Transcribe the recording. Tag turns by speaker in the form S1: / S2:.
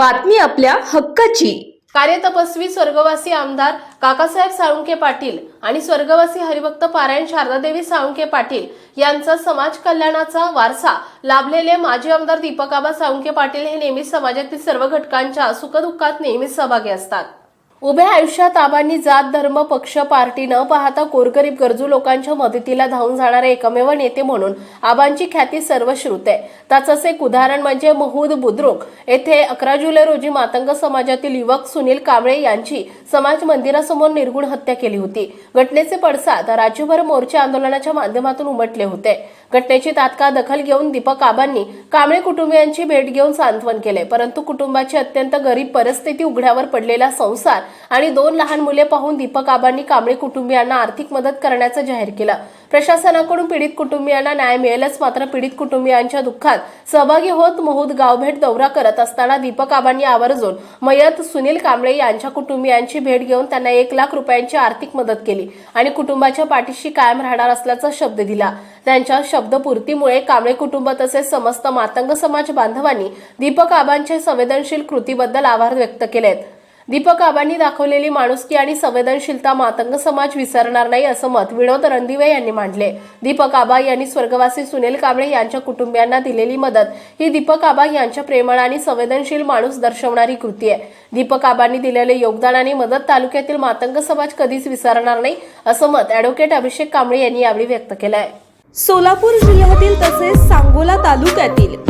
S1: बातमी आपल्या हक्काची.
S2: कार्यतपस्वी स्वर्गवासी आमदार काकासाहेब साळुंके पाटील आणि स्वर्गवासी हरिभक्त पारायण शारदादेवी साळुंके पाटील यांचा समाज कल्याणाचा वारसा लाभलेले माजी आमदार दीपकाबा साळुंके पाटील हे नेहमीच समाजातील सर्व घटकांच्या सुखदुःखात नेहमीच सहभागी असतात. उभ्या आयुष्यात आबांनी जात धर्म पक्ष पार्टी न पाहता गोरगरीब गरजू लोकांच्या मदतीला धावून जाणारे एकमेव नेते म्हणून आबांची ख्याती सर्वश्रुत आहे. त्याचंच एक उदाहरण म्हणजे महूद बुद्रुक. येथे अकरा जुलै रोजी मातंग समाजातील युवक सुनील कांबळे यांची समाज मंदिरासमोर निर्गुण हत्या केली होती. घटनेचे पडसाद राज्यभर मोर्चे आंदोलनाच्या माध्यमातून उमटले होते. घटनेची तात्काळ दखल घेऊन दीपक आबांनी कांबळे कुटुंबियांची भेट घेऊन सांत्वन केले. परंतु कुटुंबाची अत्यंत गरीब परिस्थिती उघड्यावर पडलेला संसार आणि दोन लहान मुले पाहून दीपक आबांनी कांबळे कुटुंबियांना आर्थिक मदत करण्याचं जाहीर केलं. प्रशासनाकडून पीडित कुटुंबियांना न्याय मिळेलच मात्र पीडित कुटुंबियांच्या दुःखात सहभागी होत महूद गावभेट दौरा करत असताना दीपक आबांनी आवर्जून मयत सुनील कांबळे यांच्या कुटुंबियांची भेट घेऊन त्यांना एक लाख रुपयांची आर्थिक मदत केली आणि कुटुंबाच्या पाठीशी कायम राहणार असल्याचा शब्द दिला. त्यांच्या शब्दपूर्तीमुळे कांबळे कुटुंब तसेच समस्त मातंग समाज बांधवांनी दीपक आबांच्या संवेदनशील कृतीबद्दल आभार व्यक्त केलेत. दीपक आबांनी दाखवलेली माणुसकी आणि संवेदनशीलता मातंग समाज विसरणार नाही असं मत विनोद रणदिवे यांनी मांडले. दीपक आबा यांनी स्वर्गवासी सुनील कांबळे यांच्या कुटुंबियांना दिलेली मदत ही दीपक आबा यांच्या प्रेमळ आणि संवेदनशील माणूस दर्शवणारी कृती आहे. दीपक आबांनी दिलेले योगदान आणि मदत तालुक्यातील मातंग समाज कधीच विसरणार नाही असं मत अॅडव्होकेट अभिषेक कांबळे यांनी यावेळी व्यक्त केलं आहे
S3: सोलापूर जिल्ह्यातील तसेच सांगोला तालुक्यातील